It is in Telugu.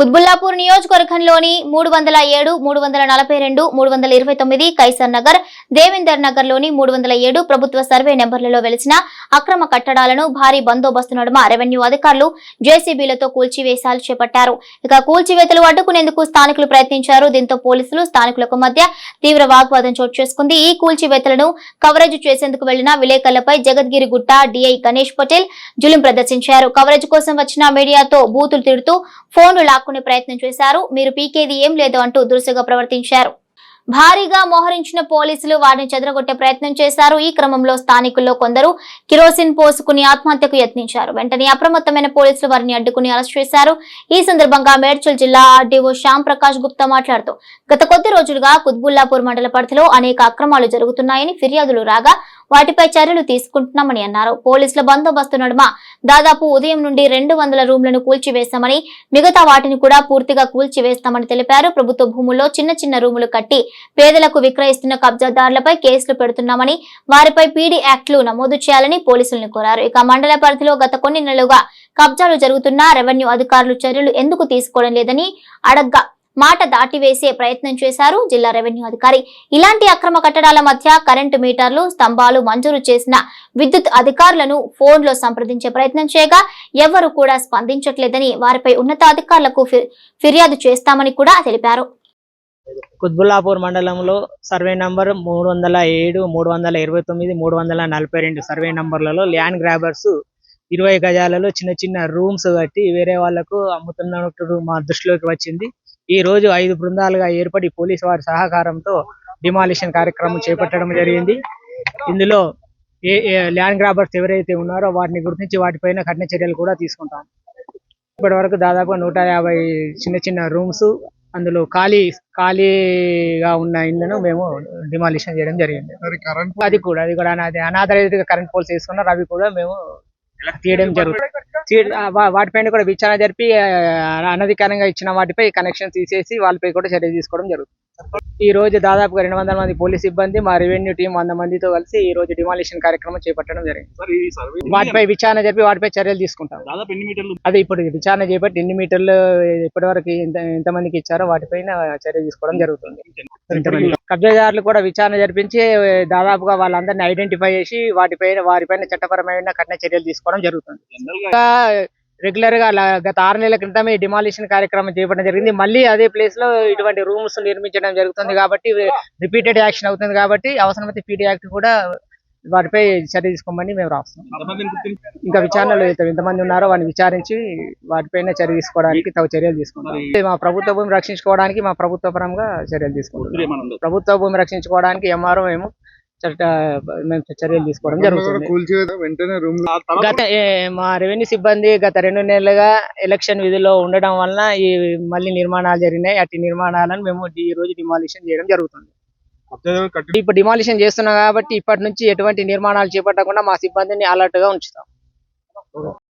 కుత్బుల్లాపూర్ నియోజకవర్గంలోని మూడు వందల ఏడు మూడు వందల నలభై రెండు మూడు వందల ఇరవై తొమ్మిది కైసర్ నగర్ దేవేందర్ నగర్లోని మూడు వందల ఏడు ప్రభుత్వ సర్వే నెంబర్లలో వెలిసిన అక్రమ కట్టడాలను భారీ బందోబస్తు నడుమ రెవెన్యూ అధికారులు జేసీబీలతో కూల్చివేశాలు చేపట్టారు. ఇక కూల్చివేతలు అడ్డుకునేందుకు స్థానికులు ప్రయత్నించారు. దీంతో పోలీసులు స్థానికులకు మధ్య తీవ్ర వాగ్వాదం చోటు చేసుకుంది. ఈ కూల్చివేతలను కవరేజ్ చేసేందుకు వెళ్ళిన విలేకరులపై జగద్గిరి గుట్ట డిఐ గణేష్ పటేల్ జులుం ప్రదర్శించారు. కవరేజ్ కోసం వచ్చిన మీడియాతో బూతులు తిడుతూ ఫోన్లు లాక్కునే ప్రయత్నం చేశారు. మీరు పీకేది ఏం లేదు అంటూ దురుసుగా ప్రవర్తించారు. భారీగా మోహరించిన పోలీసులు వారిని చెదరగొట్టే ప్రయత్నం చేశారు. ఈ క్రమంలో స్థానికుల్లో కొందరు కిరోసిన్ పోసుకుని ఆత్మహత్యకు యత్నించారు. వెంటనే అప్రమత్తమైన పోలీసులు వారిని అడ్డుకుని అరెస్ట్ చేశారు. ఈ సందర్భంగా మేడ్చల్ జిల్లా ఆర్డీఓ శ్యామ్ ప్రకాష్ గుప్తా మాట్లాడుతూ గత కొద్ది రోజులుగా కుత్బుల్లాపూర్ మండల పరిధిలో అనేక అక్రమాలు జరుగుతున్నాయని ఫిర్యాదులు రాగా వాటిపై చర్యలు తీసుకుంటున్నామని అన్నారు. పోలీసుల బందోబస్తు నడుమ దాదాపు ఉదయం నుండి రెండు వందల రూమ్లను కూల్చివేశామని మిగతా వాటిని కూడా పూర్తిగా కూల్చివేస్తామని తెలిపారు. ప్రభుత్వ భూముల్లో చిన్న చిన్న రూములు కట్టి పేదలకు విక్రయిస్తున్న కబ్జాదారులపై కేసులు పెడుతున్నామని వారిపై పీడీ యాక్ట్లు నమోదు చేయాలని పోలీసులను కోరారు. ఇక మండల పరిధిలో గత కొన్ని నెలలుగా కబ్జాలు జరుగుతున్నా రెవెన్యూ అధికారులు చర్యలు ఎందుకు తీసుకోవడం లేదని అడగ్గా మాట దాటివేసే ప్రయత్నం చేశారు జిల్లా రెవెన్యూ అధికారి. ఇలాంటి అక్రమ కట్టడాల మధ్య కరెంటు మీటర్లు స్తంభాలు మంజూరు చేసిన విద్యుత్ అధికారులను ఫోన్లో సంప్రదించే ప్రయత్నం చేయగా ఎవరు కూడా స్పందించట్లేదని వారిపై ఉన్నతాధికారులకు ఫిర్యాదు చేస్తామని కూడా తెలిపారు. కుత్బుల్లాపూర్ మండలంలో సర్వే నంబర్ మూడు వందల ఏడు మూడు వందల ఇరవై తొమ్మిది మూడు వందల నలభై రెండు సర్వే నంబర్లలో ల్యాండ్ గ్రాబర్స్ ఇరవై గజాలలో చిన్న చిన్న రూమ్స్ కట్టి వేరే వాళ్ళకు అమ్ముతున్నట్టు మా దృష్టిలోకి వచ్చింది. ఈ రోజు ఐదు బృందాలుగా ఏర్పడి పోలీసు వారి సహకారంతో డిమాలిషన్ కార్యక్రమం చేపట్టడం జరిగింది. ఇందులో ఏ ఏ ల్యాండ్ గ్రాబర్స్ ఎవరైతే ఉన్నారో వాటిని గుర్తించి వాటిపైన కఠిన చర్యలు కూడా తీసుకుంటాం. ఇప్పటి వరకు దాదాపు నూట యాభై చిన్న చిన్న రూమ్స్ అందులో ఖాళీ ఖాళీగా ఉన్న ఇళ్ళను మేము డిమాలిషన్ చేయడం జరిగింది. అది కూడా అది కూడా అనాథ కరెంట్ పోల్స్ వేసుకున్నారు అవి కూడా మేము తీయడం జరుగుతుంది. వాటిపైన కూడా విచారణ జరిపి అనధికారంగా ఇచ్చిన వాటిపై కనెక్షన్ తీసేసి వాళ్ళపై కూడా చర్య తీసుకోవడం జరుగుతుంది. ఈ రోజు దాదాపుగా రెండు వందల మంది పోలీస్ సిబ్బంది మా రెవెన్యూ టీం వంద మందితో కలిసి ఈ రోజు డిమాలిషన్ కార్యక్రమం చేపట్టడం జరిగింది. వాటిపై విచారణ జరిపి వాటిపై చర్యలు తీసుకుంటాం. అది ఇప్పుడు విచారణ చేపట్టి ఎన్ని మీటర్లు ఇప్పటి వరకు ఎంత ఎంతమందికి ఇచ్చారో వాటిపైన చర్య తీసుకోవడం జరుగుతుంది. కబ్జాదారులు కూడా విచారణ జరిపించి దాదాపుగా వాళ్ళందరినీ ఐడెంటిఫై చేసి వాటిపైన వారిపైన చట్టపరమైన కఠిన చర్యలు తీసుకోవడం జరుగుతుంది. రెగ్యులర్గా గత ఆరు నెలల క్రితమే డిమాలిషన్ కార్యక్రమం చేపట్టడం జరిగింది. మళ్ళీ అదే ప్లేస్లో ఇటువంటి రూమ్స్ నిర్మించడం జరుగుతుంది కాబట్టి రిపీటెడ్ యాక్షన్ అవుతుంది కాబట్టి అవసరమైతే పీడీ యాక్ట్ కూడా వాటిపై చర్య తీసుకోమని మేము గుర్తించి ఇంకా విచారణలో ఎంత- ఎంతమంది ఉన్నారో వారిని విచారించి వాటిపైన చర్య తీసుకోవడానికి తగు చర్యలు తీసుకుంటాం. మా ప్రభుత్వ భూమి రక్షించుకోవడానికి మా ప్రభుత్వ పరంగా చర్యలు తీసుకుంటాం? ప్రభుత్వ భూమి రక్షించుకోవడానికి ఎంఆర్ఓ మేము చట్ట మేము చర్యలు తీసుకోవడం జరుగుతుంది. వెంటనే గత మా రెవెన్యూ సిబ్బంది గత రెండు నెలలుగా ఎలక్షన్ విధిలో ఉండడం వలన ఈ మళ్ళీ నిర్మాణాలు జరిగినాయి. అట్టి నిర్మాణాలను మేము ఈ రోజు డిమాలిషన్ చేయడం జరుగుతుంది. ఇప్పుడు డిమాలిషన్ చేస్తున్నాం కాబట్టి ఇప్పటి నుంచి ఎటువంటి నిర్మాణాలు చేపట్టకుండా మా సిబ్బందిని అలర్ట్గా ఉంచుతాం.